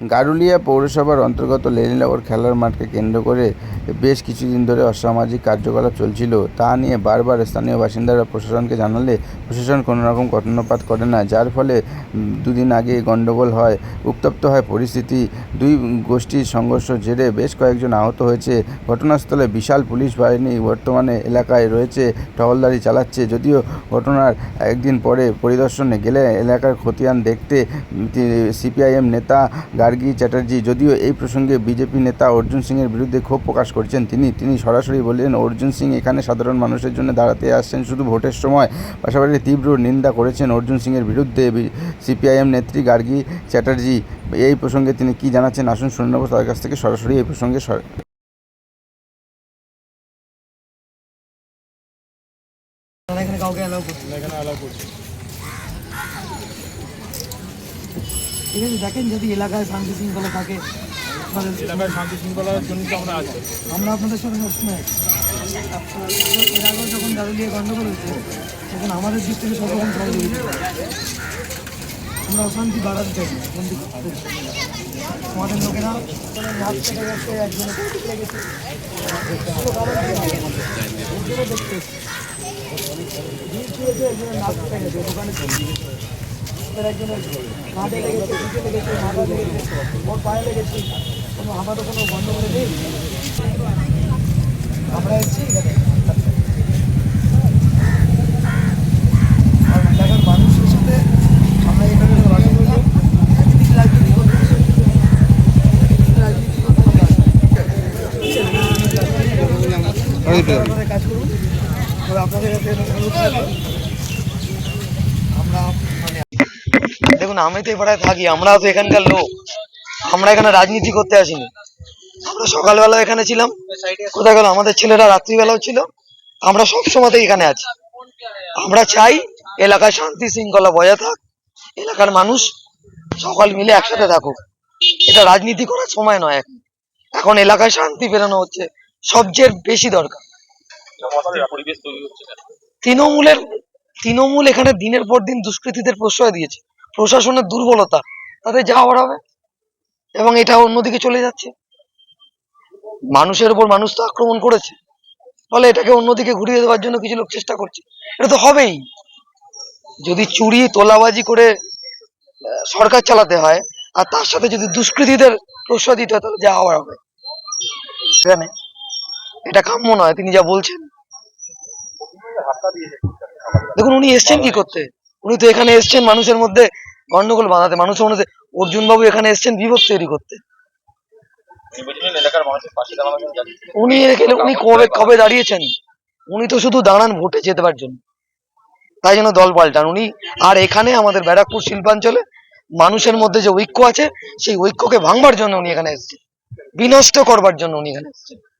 গারুলিয়া পৌরসভার অন্তর্গত লেনিনগর খেলার মাঠকে কেন্দ্র করে বেশ কিছুদিন ধরে অসামাজিক কার্যকলাপ চলছিল। তা নিয়ে বারবার স্থানীয় বাসিন্দারা প্রশাসনকে জানালে প্রশাসন কোনো রকম কর্ণপাত করে না, যার ফলে দুদিন আগে গণ্ডগোল হয়, উত্তপ্ত হয় পরিস্থিতি। দুই গোষ্ঠীর সংঘর্ষ জেরে বেশ কয়েকজন আহত হয়েছে। ঘটনাস্থলে বিশাল পুলিশ বাহিনী বর্তমানে এলাকায় রয়েছে, টহলদারি চালাচ্ছে। যদিও ঘটনার একদিন পরে পরিদর্শনে গেলে এলাকার খতিয়ান দেখতে সিপিআইএম নেতা গার্গী চ্যাটার্জি যদিও এই প্রসঙ্গে বিজেপি নেতা অর্জুন সিংয়ের বিরুদ্ধে ক্ষোভ প্রকাশ করেছেন তিনি। তিনি সরাসরি বললেন অর্জুন সিং এখানে সাধারণ মানুষের জন্য দাঁড়াতে আসছেন শুধু ভোটের সময়। পাশাপাশি তীব্র নিন্দা করেছেন অর্জুন সিংয়ের বিরুদ্ধে সিপিআইএম নেত্রী গার্গী চ্যাটার্জি। এই প্রসঙ্গে তিনি কি জানাচ্ছেন? আসুন শুনে নেব। তার কাছ থেকে সরাসরি এই প্রসঙ্গে এখানে কাউকে অ্যালাউ করছে এখানে অ্যালাউ করছি। ঠিক আছে দেখেন যদি এলাকায় শান্তি শৃঙ্খলা থাকে এলাকায় শান্তি শৃঙ্খলার জন্য আমরা আছি আমরা আপনাদের সাথে সবসময়। এর আগেও যখন দাঁড়িয়ে গন্ডগোল হয়েছে তখন আমাদের দিক থেকে সব রকম সহযোগিতা আমরা অশান্তি বাড়াতে চাই। আমাদের লোকেরা। ওগুলো দেখতে ছিঁড়েছে, একজনের হাতে লেগেছে, পিঠে লেগেছে, মাথা লেগেছে, ওর পায়ে লেগেছে। কোনো আমারও কোনো গন্ডগোল নেই। আমরা এসেছি এখানে। আপনারা আপনাদের কাছে অনুরোধ আমরা দেখুন, আমি তো এবারে থাকি, আমরা তো এখানকার লোক। আমরা এখানে রাজনীতি করতে আসিনি। আমরা সকালবেলা এখানে ছিলাম। কোথায় গেল? আমাদের ছেলেরা রাত্রিবেলাও ছিল। আমরা সব সময়তেই এখানে আছি। আমরা চাই এলাকায় শান্তি শৃঙ্খলা বজায় থাক, এলাকার মানুষ সকাল মিলে একসাথে থাকুক। এটা রাজনীতি করার সময় নয় এখন। এখন এলাকায় শান্তি ফেরানো হচ্ছে। সবচেয়ে বেশি দরকার। তৃণমূলের, তৃণমূল এখানে দিনের পর দিন দুষ্কৃতীদের প্রশ্রয় দিয়েছে। প্রশাসনের দুর্বলতা, তাদের যা হবে এবং এটা অন্যদিকে চলে যাচ্ছে। মানুষের উপর মানুষ তো আক্রমণ করেছে, ফলে এটাকে অন্যদিকে ঘুরিয়ে দেওয়ার জন্য কিছু লোক চেষ্টা করছে। এটা তো হবেই। যদি চুরি, তোলাবাজি করে সরকার চালাতে হয়, আর তার সাথে যদি দুষ্কৃতীদের প্রশ্রয় দিতে হয়, তাহলে যা হওয়ার হবে এখানে এটা কাম্য নয়, তিনি যা বলছেন। দেখুন, উনি এসছেন কি করতে? উনি তো এখানে এসছেন মানুষের মধ্যে গন্ডগোল বাঁধাতে। মানুষের মধ্যে অর্জুন বাবু এখানে এসছেন বিভেদ তৈরি করতে। উনি উনি কবে কবে দাঁড়িয়েছেন? উনি তো শুধু দাঁড়ান ভোটে যেতেবার জন্য। তাই জন্য দল পাল্টান। উনি, আর এখানে আমাদের ব্যারাকপুর শিল্পাঞ্চলে মানুষের মধ্যে যে ঐক্য আছে, সেই ঐক্যকে ভাঙবার জন্য উনি এখানে এসেছেন। বিনষ্ট করবার জন্য উনি এখানে এসেছেন।